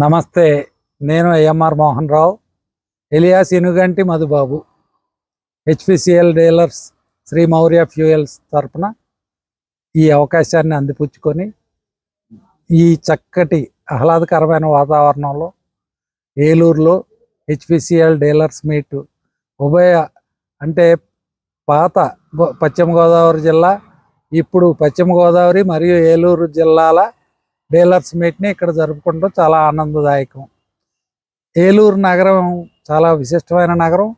నమస్తే నేను M R Mohan Rao alias Inuganti Madhubabu HPCL dealers Shri Maurya fuels తరపున ఈ అవకాశాన్ని అందిపుచ్చుకొని ఈ చక్కటి ఆహ్లాదకరమైన వాతావరణంలో ఏలూరులో హెచ్పిసిఎల్ డీలర్స్ మీట్ ఉభయ అంటే పాత పశ్చిమ గోదావరి జిల్లా ఇప్పుడు పశ్చిమ గోదావరి మరియు ఏలూరు జిల్లాల డీలర్స్ మీట్ని ఇక్కడ జరుపుకుంటాం చాలా ఆనందదాయకం. ఏలూరు నగరం చాలా విశిష్టమైన నగరం.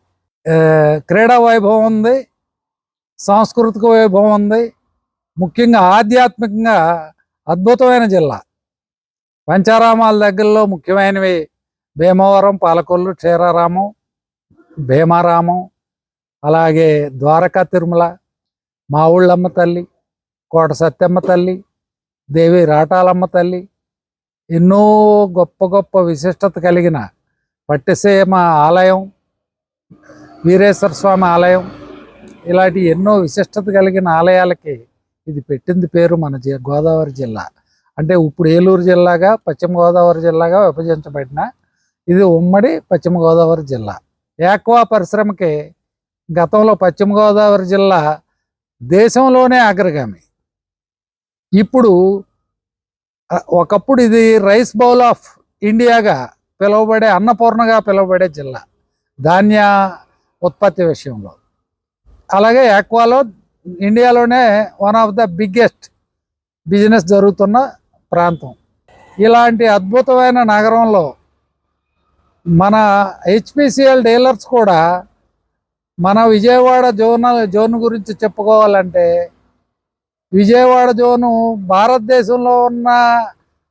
క్రీడా వైభవం ఉంది. సాంస్కృతిక వైభవం ఉంది. ముఖ్యంగా ఆధ్యాత్మికంగా అద్భుతమైన జిల్లా. పంచారామాల దగ్గరలో ముఖ్యమైనవి భీమవరం పాలకొల్లు క్షీరారామం భీమారామం అలాగే ద్వారకా తిరుమల మా ఊళ్ళమ్మ తల్లి కోట సత్యమ్మ తల్లి దేవి రాటాలమ్మ తల్లి ఎన్నో గొప్ప గొప్ప విశిష్టత కలిగిన పట్టిసీమ ఆలయం వీరేశ్వర స్వామి ఆలయం ఇలాంటి ఎన్నో విశిష్టత కలిగిన ఆలయాలకి ఇది పెట్టింది పేరు మన జి గోదావరి జిల్లా. అంటే ఇప్పుడు ఏలూరు జిల్లాగా పశ్చిమ గోదావరి జిల్లాగా విభజించబడిన ఇది ఉమ్మడి పశ్చిమ గోదావరి జిల్లా. ఏక్వా పరిశ్రమకి గతంలో పశ్చిమ గోదావరి జిల్లా దేశంలోనే అగ్రగామి. ఇప్పుడు ఒకప్పుడు ఇది రైస్ బౌల్ ఆఫ్ ఇండియాగా పిలువబడే అన్నపూర్ణగా పిలువబడే జిల్లా ధాన్య ఉత్పత్తి విషయంలో. అలాగే ఆక్వాలో ఇండియాలోనే one of the biggest business జరుగుతున్న ప్రాంతం. ఇలాంటి అద్భుతమైన నగరంలో మన హెచ్పిసిఎల్ డీలర్స్ కూడా మన విజయవాడ జోన్ జోన్ గురించి చెప్పుకోవాలంటే విజయవాడ జోను భారతదేశంలో ఉన్న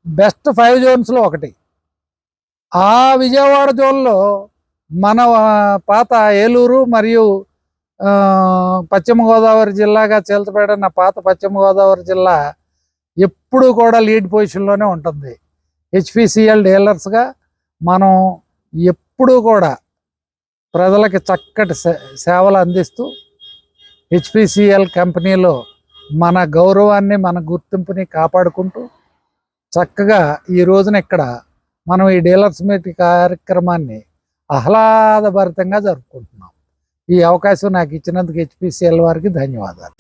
బెస్ట్ ఫైవ్ జోన్స్లో ఒకటి. ఆ విజయవాడ జోన్లో మన పాత ఏలూరు మరియు పశ్చిమ గోదావరి జిల్లాగా చేల్చబడిన పాత పశ్చిమ గోదావరి జిల్లా ఎప్పుడు కూడా లీడ్ పొజిషన్లోనే ఉంటుంది. హెచ్పిసిఎల్ డీలర్స్గా మనం ఎప్పుడూ కూడా ప్రజలకి చక్కటి సే- సేవలు అందిస్తూ హెచ్పిసిఎల్ కంపెనీలో మన గౌరవాన్ని మన గుర్తింపుని కాపాడుకుంటూ చక్కగా ఈ రోజున ఇక్కడ మనం ఈ డీలర్స్ మీట్ కార్యక్రమాన్ని ఆహ్లాదభరితంగా జరుపుకుంటున్నాం. ఈ అవకాశం నాకు ఇచ్చినందుకు హెచ్పిసిఎల్ వారికి ధన్యవాదాలు.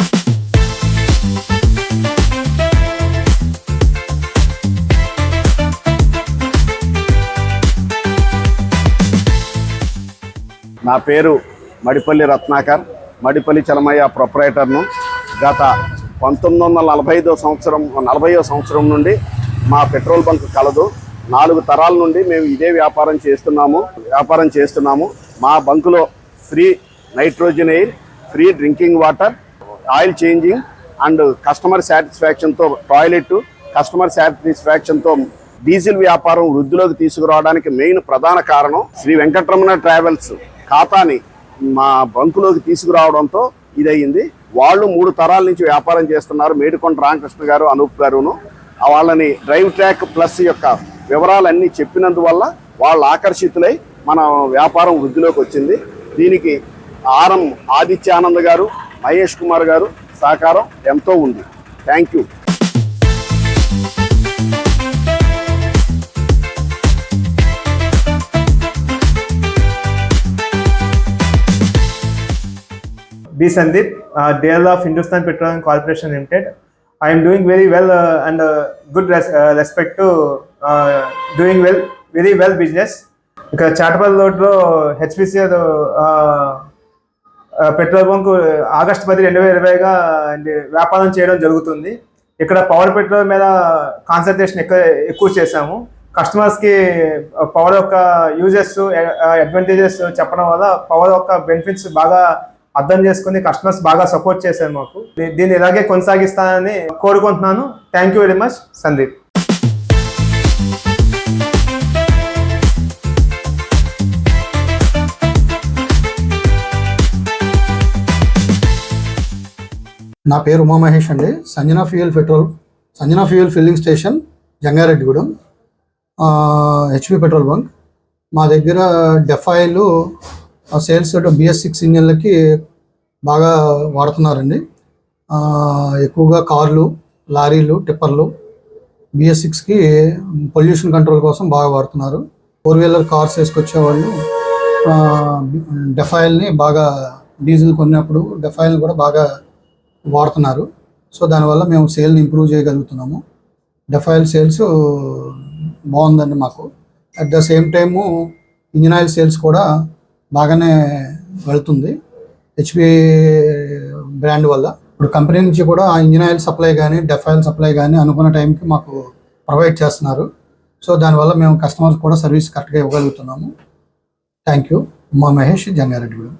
నా పేరు మడిపల్లి రత్నాకర్. మడిపల్లి చలమయ్య ప్రొపరేటర్ను గత పంతొమ్మిది వందల నలభై ఐదో సంవత్సరం నలభైయో సంవత్సరం నుండి మా పెట్రోల్ బంక్ కలదు. నాలుగు తరాల నుండి మేము ఇదే వ్యాపారం చేస్తున్నాము వ్యాపారం చేస్తున్నాము. మా బంకులో free nitrogen air free drinking water oil changing and customer సాటిస్ఫాక్షన్తో toilet customer సాటిస్ఫాక్షన్తో డీజిల్ వ్యాపారం వృద్ధిలోకి తీసుకురావడానికి మెయిన్ ప్రధాన కారణం శ్రీ వెంకటరమణ ట్రావెల్స్ ఖాతాని మా బంకులోకి తీసుకురావడంతో ఇదయ్యింది వాళ్ళు మూడు తరాల నుంచి వ్యాపారం చేస్తున్నారు. మేడికొండ రామకృష్ణ గారు అనూప్ గారును. వాళ్ళని డ్రైవ్ ట్రాక్ ప్లస్ యొక్క వివరాలన్నీ చెప్పినందువల్ల వాళ్ళు ఆకర్షితులై మన వ్యాపారం వృద్ధిలోకి వచ్చింది. దీనికి ఆరం ఆదిత్యానంద్ గారు మహేష్ కుమార్ గారు సహకారం ఎంతో ఉంది. Thank you B. Sandeep, uh, of of Hindustan Petroleum Corporation Limited. I am doing very well uh, and uh, good res- uh, respect to uh, doing well, very well business. ఇక్కడ చాటపల్లి రోడ్లో హెచ్పిసిఎల్ పెట్రోల్ బంక్ ఆగస్టు పది రెండు వేల ఇరవైగా వ్యాపారం చేయడం జరుగుతుంది ఇక్కడ power petrol మీద కాన్సన్ట్రేషన్ ఎక్కువ ఎక్కువ చేశాము కస్టమర్స్కి పవర్ యొక్క యూజెస్ అడ్వాంటేజెస్ చెప్పడం వల్ల పవర్ యొక్క బెనిఫిట్స్ బాగా అర్థం చేసుకుని కస్టమర్స్ బాగా సపోర్ట్ చేశారు మాకు. దీన్ని ఇలాగే కొనసాగిస్తానని కోరుకుంటున్నాను. Thank you very much Sandeep నా పేరు ఉమామహేష్ అండి. Sanjana fuel petrol Sanjana fuel filling station Jangareddygudem. HP petrol bunk మా దగ్గర డెఫాయిల్ ఆ సేల్స్ బిఎస్ సిక్స్ ఇంజన్లకి బాగా వాడుతున్నారండి. ఎక్కువగా కార్లు లారీలు టిప్పర్లు బిఎస్ సిక్స్కి పొల్యూషన్ కంట్రోల్ కోసం బాగా వాడుతున్నారు. ఫోర్ వీలర్ కార్స్ వేసుకొచ్చే వాళ్ళు డెఫాయిల్ని బాగా డీజిల్ కొన్నప్పుడు డెఫాయిల్ కూడా బాగా వాడుతున్నారు. సో దానివల్ల మేము సేల్ని ఇంప్రూవ్ చేయగలుగుతున్నాము. డెఫాయిల్ సేల్స్ బాగుందండి మాకు. At the same time engine oil sales కూడా బాగానే వెళ్తుంది. హెచ్పి బ్రాండ్ వల్ల. ఇప్పుడు కంపెనీ నుంచి కూడా ఆ ఇంజిన్ ఆయిల్ సప్లై కానీ డెఫ్ ఆయిల్ సప్లై కానీ అనుకున్న టైంకి మాకు ప్రొవైడ్ చేస్తున్నారు. సో దానివల్ల మేము కస్టమర్స్ కూడా సర్వీస్ కరెక్ట్గా ఇవ్వగలుగుతున్నాము. థ్యాంక్ యూ ఉమా మహేష్ జంగారెడ్డిగూడెం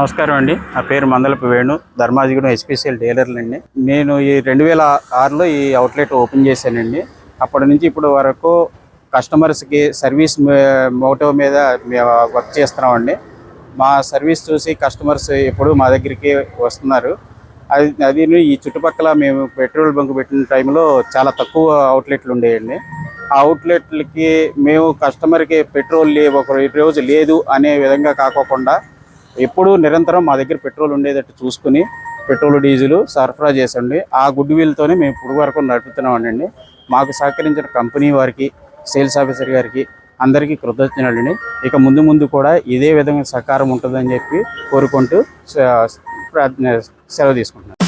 నమస్కారం అండి. నా పేరు మందలపు వేణు ధర్మాజిగూడెం హెచ్పిసిఎల్ డీలర్లండి నేను ఈ రెండు వేల ఆరులో ఈ అవుట్లెట్ ఓపెన్ చేశానండి. అప్పటి నుంచి ఇప్పుడు వరకు కస్టమర్స్కి సర్వీస్ మోటో మీద మేము వర్క్ చేస్తున్నామండి. మా సర్వీస్ చూసి కస్టమర్స్ ఎప్పుడు మా దగ్గరికి వస్తున్నారు. అది అది ఈ చుట్టుపక్కల మేము పెట్రోల్ బంక్ పెట్టిన టైంలో చాలా తక్కువ అవుట్లెట్లు ఉండేయండి. ఆ అవుట్లెట్లకి మేము కస్టమర్కి పెట్రోల్ ఒక రోజు లేదు అనే విధంగా కాకోకుండా ఎప్పుడు నిరంతరం మా దగ్గర పెట్రోల్ ఉండేటట్టు చూసుకుని పెట్రోల్ డీజిల్ సరఫరా చేసండి. ఆ గుడ్ విల్తోనే మేము ఇప్పుడు వరకు నడుపుతున్నామండి. మాకు సహకరించిన కంపెనీ వారికి సేల్స్ ఆఫీసర్ గారికి అందరికీ కృతజ్ఞతలండి. ఇక ముందు ముందు కూడా ఇదే విధంగా సహకారం ఉంటుందని చెప్పి కోరుకుంటూ ప్రార్థన సెలవు తీసుకుంటున్నాను.